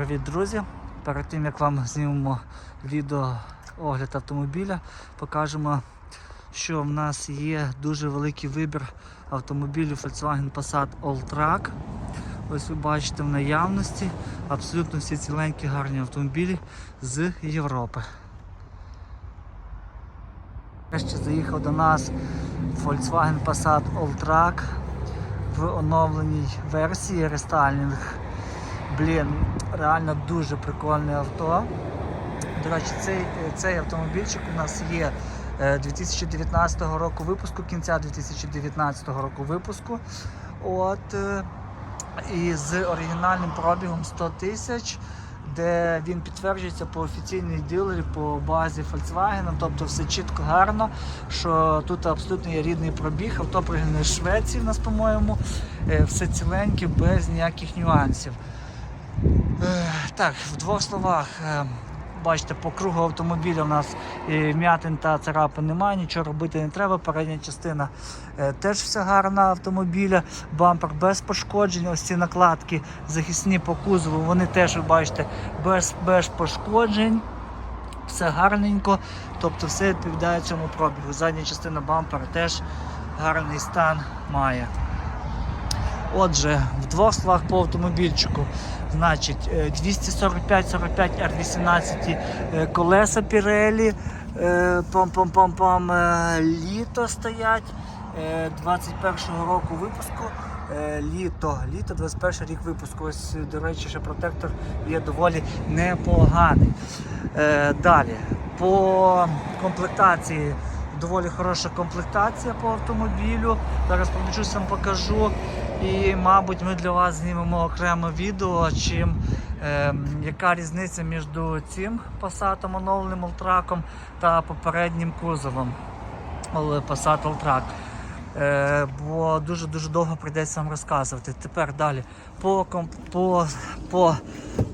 Привіт, друзі! Перед тим як вам знімемо відео огляд автомобіля, покажемо, що в нас є дуже великий вибір автомобілів Volkswagen Passat Alltrack. Ось ви бачите в наявності абсолютно всі ціленькі гарні автомобілі з Європи. Ще заїхав до нас Volkswagen Passat Alltrack в оновленій версії рестайлінг. Блін, реально дуже прикольне авто. До речі, цей, цей автомобільчик у нас є е, 2019 року випуску, кінця 2019 року випуску. От, е, і з оригінальним пробігом 100 тисяч, де він підтверджується по офіційній дилері по базі Volkswagen, тобто все чітко гарно, що тут абсолютно є рідний пробіг, авто пригнане Швеції в нас, по-моєму, е, все ціленьке, без ніяких нюансів. Е, Так, в двох словах. е, Бачите, по кругу автомобіля у нас е, м'ятин та царапин немає, нічого робити не треба. Передня частина теж все гарна автомобіля, бампер без пошкоджень. Ось ці накладки захисні по кузову, вони теж, ви бачите, без, без пошкоджень. Все гарненько, тобто все відповідає цьому пробігу. Задня частина бампера теж гарний стан має. Отже, в двох словах по автомобільчику. Значить, е, 245-45 R18 е, колеса Pirelli, е, пом-пом-пом-пом, е, літо стоять е, 21-го року випуску. е, Літо, літо, 21 рік випуску. Ось, до речі, ще протектор є доволі непоганий. Е, Далі, по комплектації доволі хороша комплектація по автомобілю. Зараз пробіжусь вам покажу. І, мабуть, ми для вас знімемо окреме відео, чим, е, яка різниця між цим Passat оновленим Alltrack та попереднім кузовом Passat Alltrack. Е, бо дуже-дуже довго прийдеться вам розказувати. Тепер далі. По, по, по,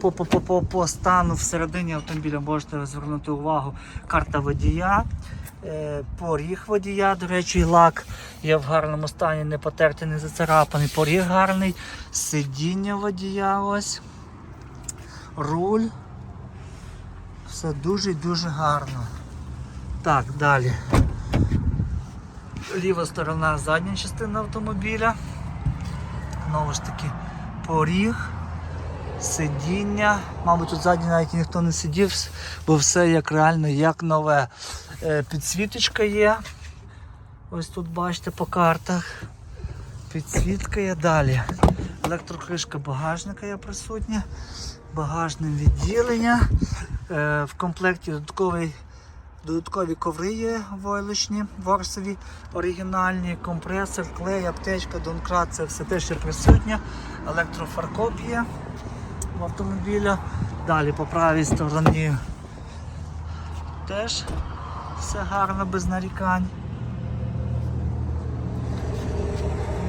по, по, по, по, стану всередині автомобіля можете звернути увагу карта водія. Е, Поріг водія, до речі, лак є в гарному стані, не потертий, не зацарапаний. Поріг гарний, сидіння водія ось. Руль. Все дуже і дуже гарно. Так, далі. Ліва сторона задня частина автомобіля. Знову ж таки, поріг, сидіння. Мабуть, тут ззаді навіть ніхто не сидів, бо все як реально, як нове. Е, Підсвіточка є. Ось тут бачите по картах. Підсвітка є далі. Електрокришка багажника є присутня. Багажне відділення. Е, В комплекті додатковий Додаткові коври є войлочні, ворсові, оригінальні, компресор, клей, аптечка, донкрат, це все теж є присутнє. Електрофаркоп є в автомобіля. Далі по правій стороні теж все гарно, без нарікань.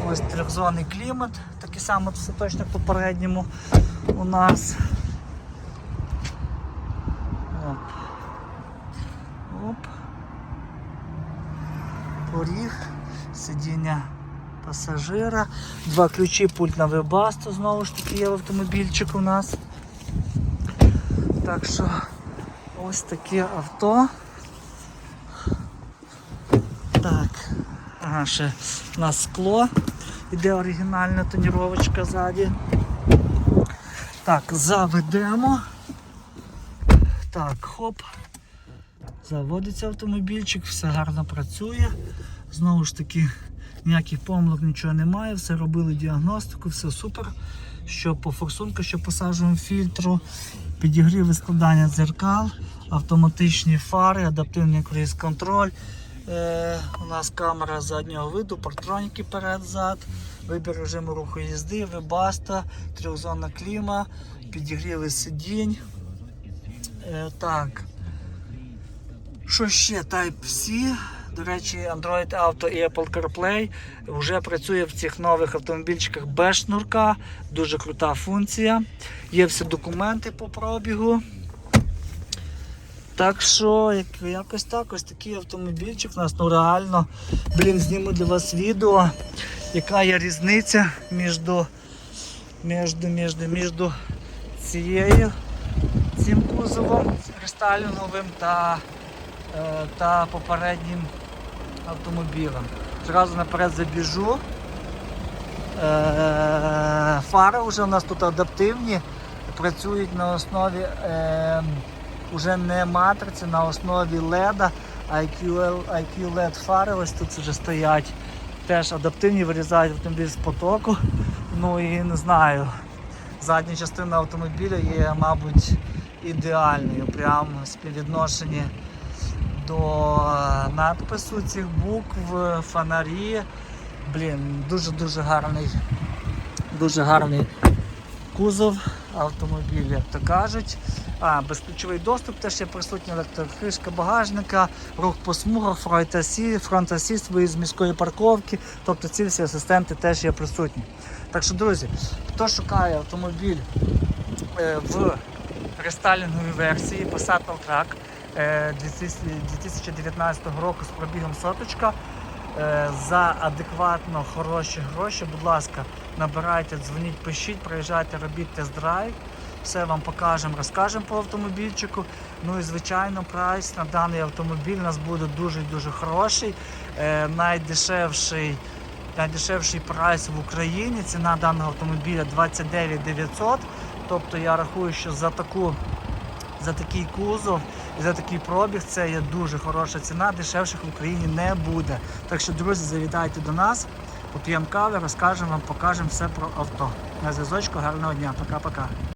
Ось трьохзонний клімат, такий самий точно попередньому у нас. Поріг, сидіння пасажира, два ключі, пульт на вебасту, знову ж таки є в автомобільчик у нас. Так що ось таке авто. Так, ага, ще у нас скло. Іде оригінальна тоніровочка ззаді. Так, заведемо. Так, хоп. Заводиться автомобільчик, все гарно працює. Знову ж таки, ніяких помилок нічого немає, все робили діагностику, все супер. Що по форсунку, що по фільтру, підігрів складання дзеркал, автоматичні фари, адаптивний круїз контроль. Е, у нас камера заднього виду, партроніки перед-зад, вибір режиму руху їзди, вебаста, трьохзонна кліма, підігріви сидінь. Е, так. Що ще? Type-C. До речі, Android Auto і Apple CarPlay вже працює в цих нових автомобільчиках без шнурка. Дуже крута функція. Є всі документи по пробігу. Так що, як, якось так, ось такий автомобільчик у нас ну реально. Блін, зніму для вас відео, яка є різниця між, між, між, між цією цим кузовом рестайлінговим та, та попереднім автомобілем. Зразу наперед забіжу. Е, Фари вже у нас тут адаптивні, працюють на основі е, уже не матриці, на основі LED, IQ, LED фари ось тут вже стоять. Теж адаптивні, вирізають автомобіль з потоку. Ну і не знаю. Задня частина автомобіля є, мабуть, ідеальною. Прямо в співвідношенні до надпису цих букв, фонарі. Блін, дуже-дуже гарний, дуже гарний кузов автомобіля, як то кажуть. А, безключовий доступ теж є присутній електрокришка багажника, рух по смугах, фронт асі, фронт асіст, виїзд з міської парковки. Тобто ці всі асистенти теж є присутні. Так що, друзі, хто шукає автомобіль е, в рестайлінговій версії Passat 2000 2019 року з пробігом соточка. Е, За адекватно хороші гроші, будь ласка, набирайте, дзвоніть, пишіть, приїжджайте, робіть тест-драйв. Все вам покажемо, розкажемо по автомобільчику. Ну і звичайно, прайс на даний автомобіль у нас буде дуже дуже хороший. Е, найдешевший, найдешевший прайс в Україні. Ціна даного автомобіля 29 900. Тобто я рахую, що за таку за такий кузов і за такий пробіг це є дуже хороша ціна, дешевших в Україні не буде. Так що, друзі, завітайте до нас, поп'ємо кави, розкажемо вам, покажемо все про авто. На зв'язочку, гарного дня, пока-пока.